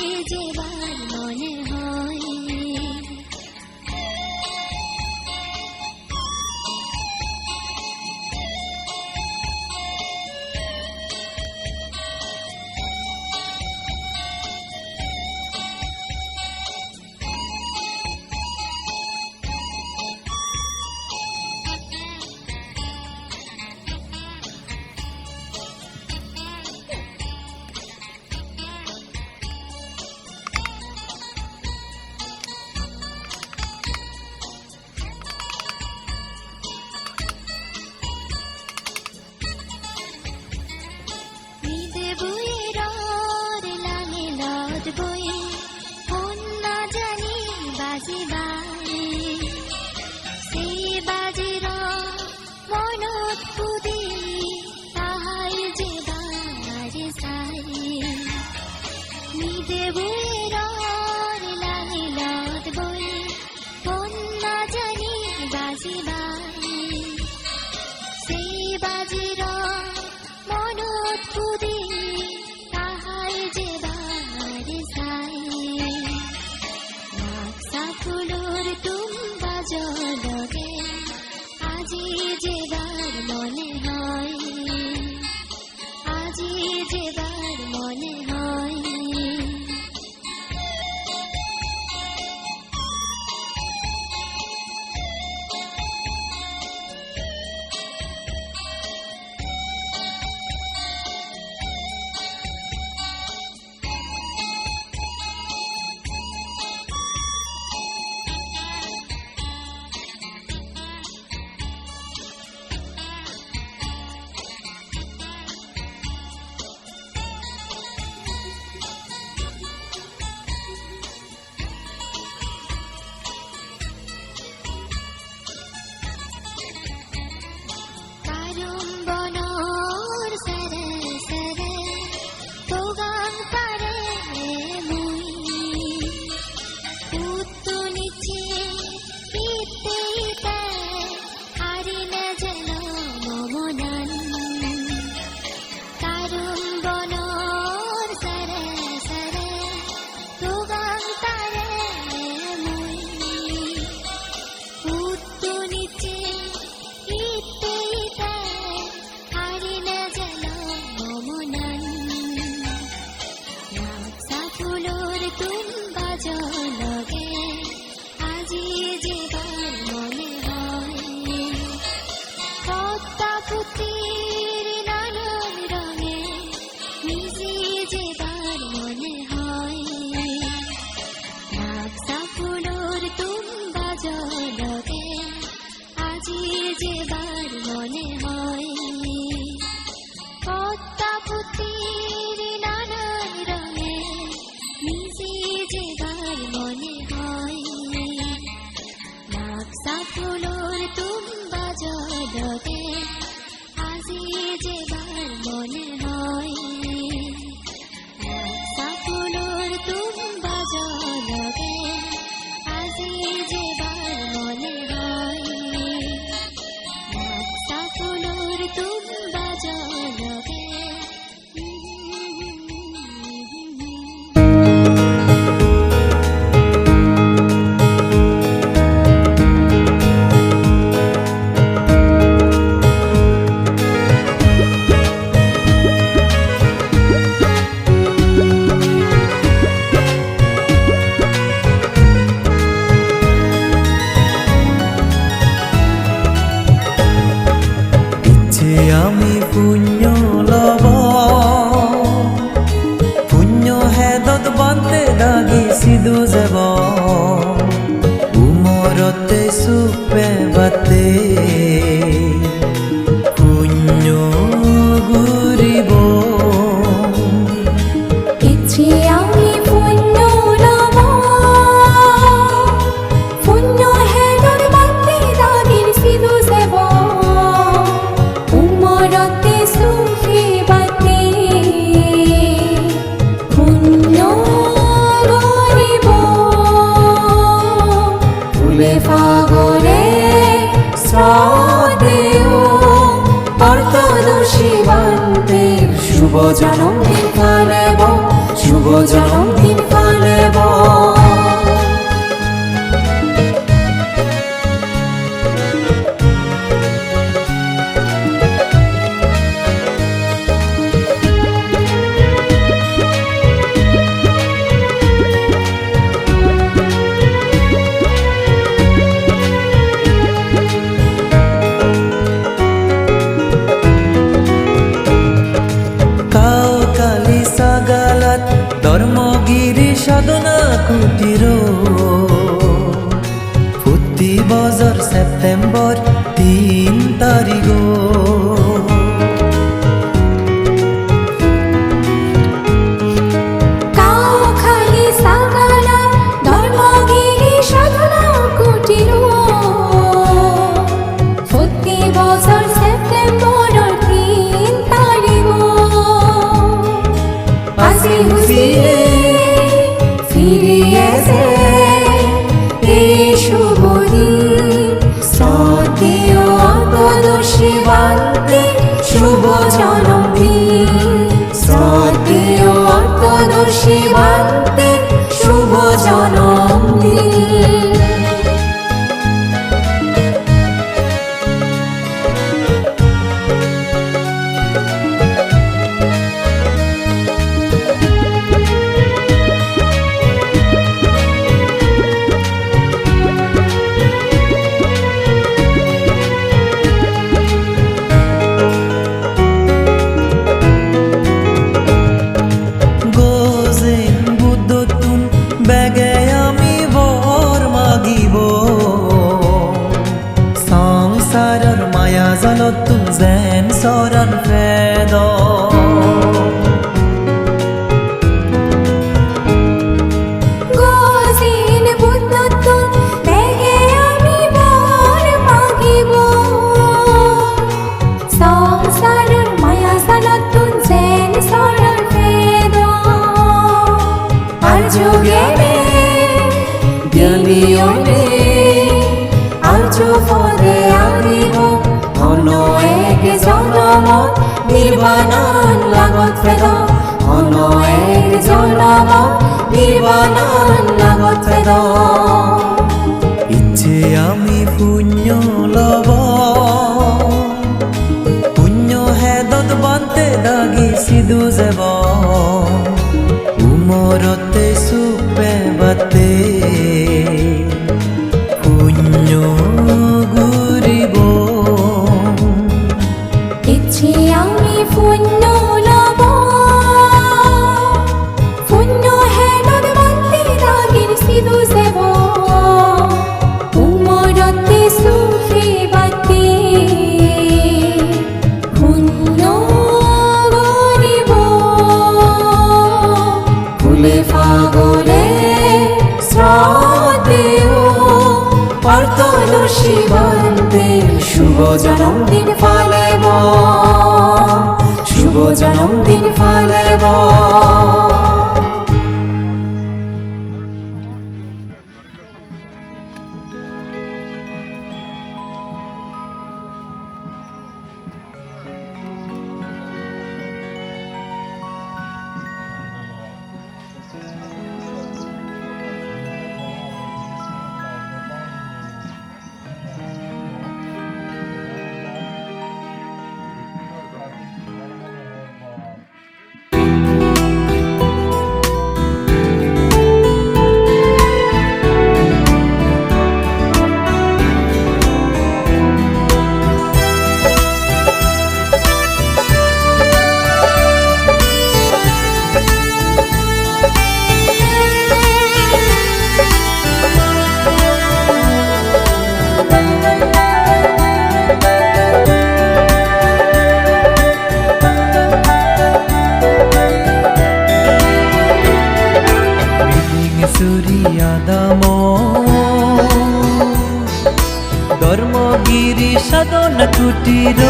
世界吧 বয়ে না জানি বাজে বাজে সেই বাজের মনত পুদে তাহাই যে বাজে সাই নিদেবো জনম শুভ জনম। ফদে আরিব হনো এক জনমত নির্বাণান লাগত ফেদ। হনো এক জনমত নির্বাণান লাগত ফেদ। ইচ্ছে আমি পুণ্য লব। পুণ্য হেদত বান্তে দাগি সিধু যাব। উমরতে শিবন্তে শুভ জন্মদিন ফালেব শুভ জন্মদিন ফালেব। ধর্মগিরি সদন কুটির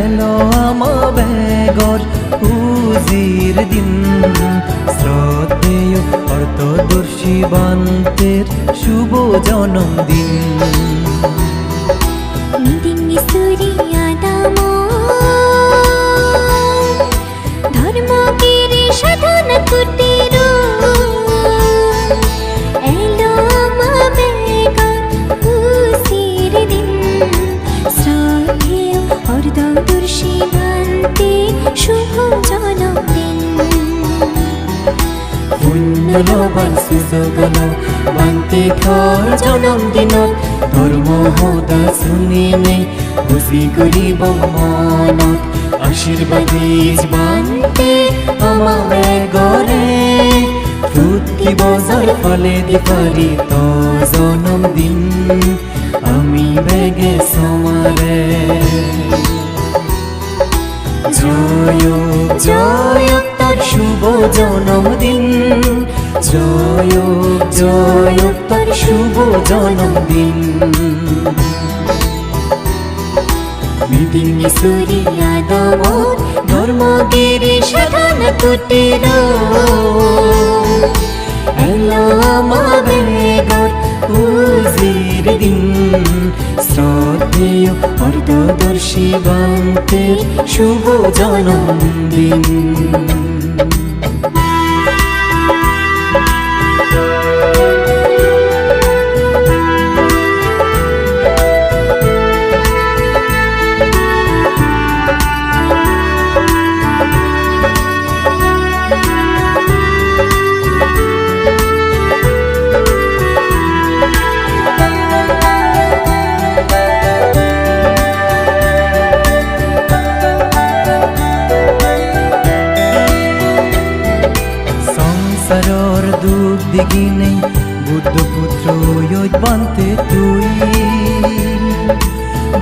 এলো আম বেগর উজির দিন। শ্রদ্ধেয় অর্থদর্শী বান্তের শুভ জন্মদিন। দিন সুরিয়া দামো পুণ্যলবান সুযোগল বান্তি ঘর জন্মদিন ধর্ম হোদা শুনিনে খুশি করিব মনত, আশীর্বাদ বান্তে আমারে গরে ফুটি বজার ফলে দিপারি তো জন্মদিন আমি বেগে সমারে জয় জয় তোর শুভ জন্মদিন। মিটিং সুরিয়া দাম ধর্মগিরি সাধন কুটির এলো আমাদের উজির দিন। শ্রদ্ধেয় অর্ধদর্শী বান্তের শুভ জন্মদিন। দুঃখ দিগিনে বুদ্ধ পুত্র বান্তে তুই।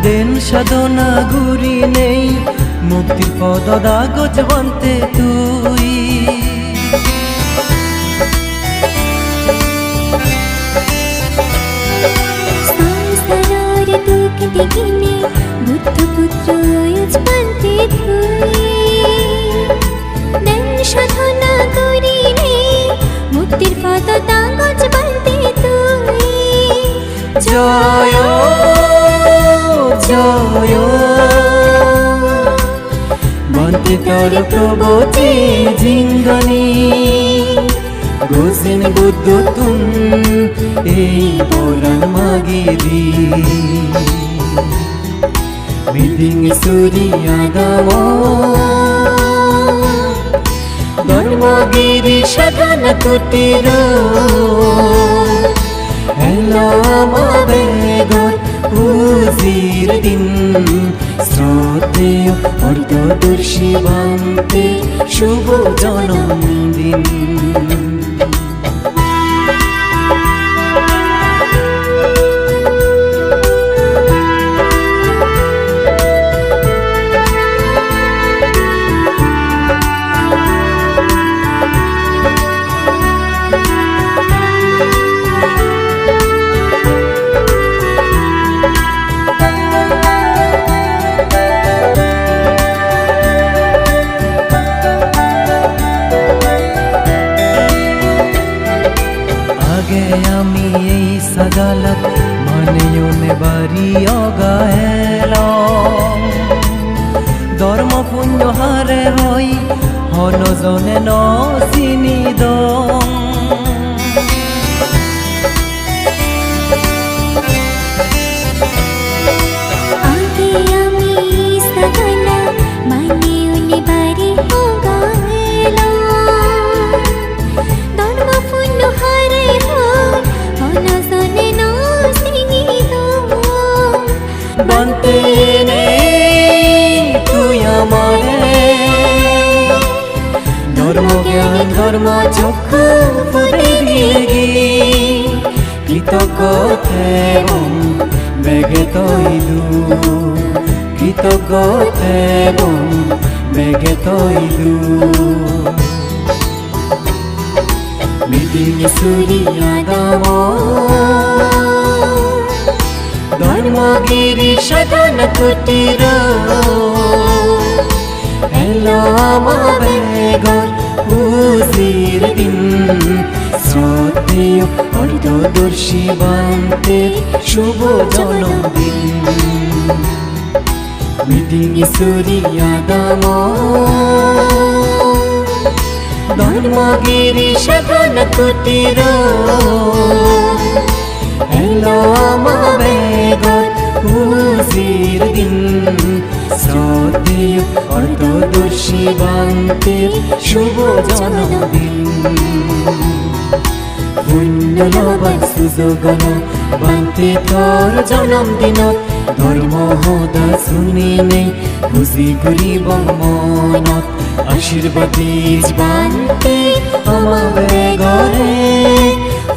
দেন সাধনা গুরি নেই, মুক্তির পদ দাগজ বান্তে তুই। দেখিনে সাধনা করিনে জয় জয়। বন্তে তোর প্রবচে জিঙ্গনি গোসেন বুদ্ধ তুম, এই বরান মাগিরি মিটিং সুরিয়া দাম ধর্মগিরি সাধন কুটির। এলো আমাদের ঘর উজির দিন শ্রদ্ধেয় অর্ধদর্শী বান্তে শুভ জন্মদিন সুরিয়া দাম ধর্ম ধর্মগিরি সাধন কুটির। এলো আমার উজির দিন। শ্রদ্ধেয় অর্ধদর্শী বান্তের শুভ জন্মদিন। মিটিং সূর্যাদম। ধর্মগিরি সাধন কুটির এলো আমার উজির দিন। শ্রদ্ধেয় অর্ধদর্শী বান্তের শুভ জন্মদিন। পুণ্যলবান সুযোগন বান্তে তোর জন্মদিনত ধর্ম সদা শুনি নেই খুশি করিব মনত আশীর্বাদ বান্তে আমাবে ঘরে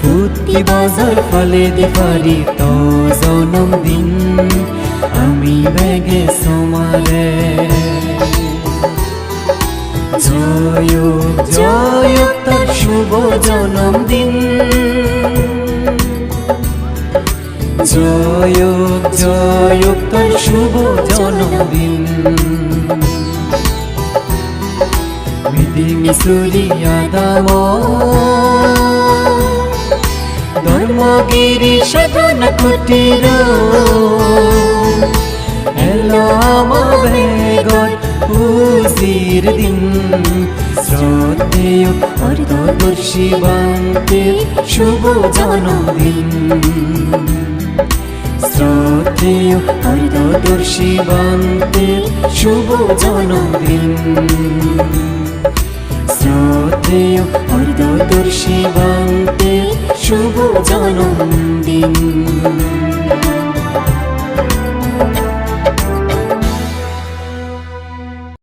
ফুটি বাজার ফলে দিপারি তো জন্মদিন আমি বেগে সমারে জয় জয়, তার শুভ জন্মদিন জয় জয়, তার শুভ জন্মদিন মিটিং সূর্যাদাম ধর্মগিরি সাধন কুটির। এলো আমার উজির দিন। শ্রদ্ধেয় অর্ধদর্শী বান্তের শুভ জন্মদিন। শ্রদ্ধেয় অর্ধদর্শী বান্তের শুভ জন্মদিন। শ্রদ্ধেয় অর্ধদর্শী বান্তের শুভ জন্মদিন।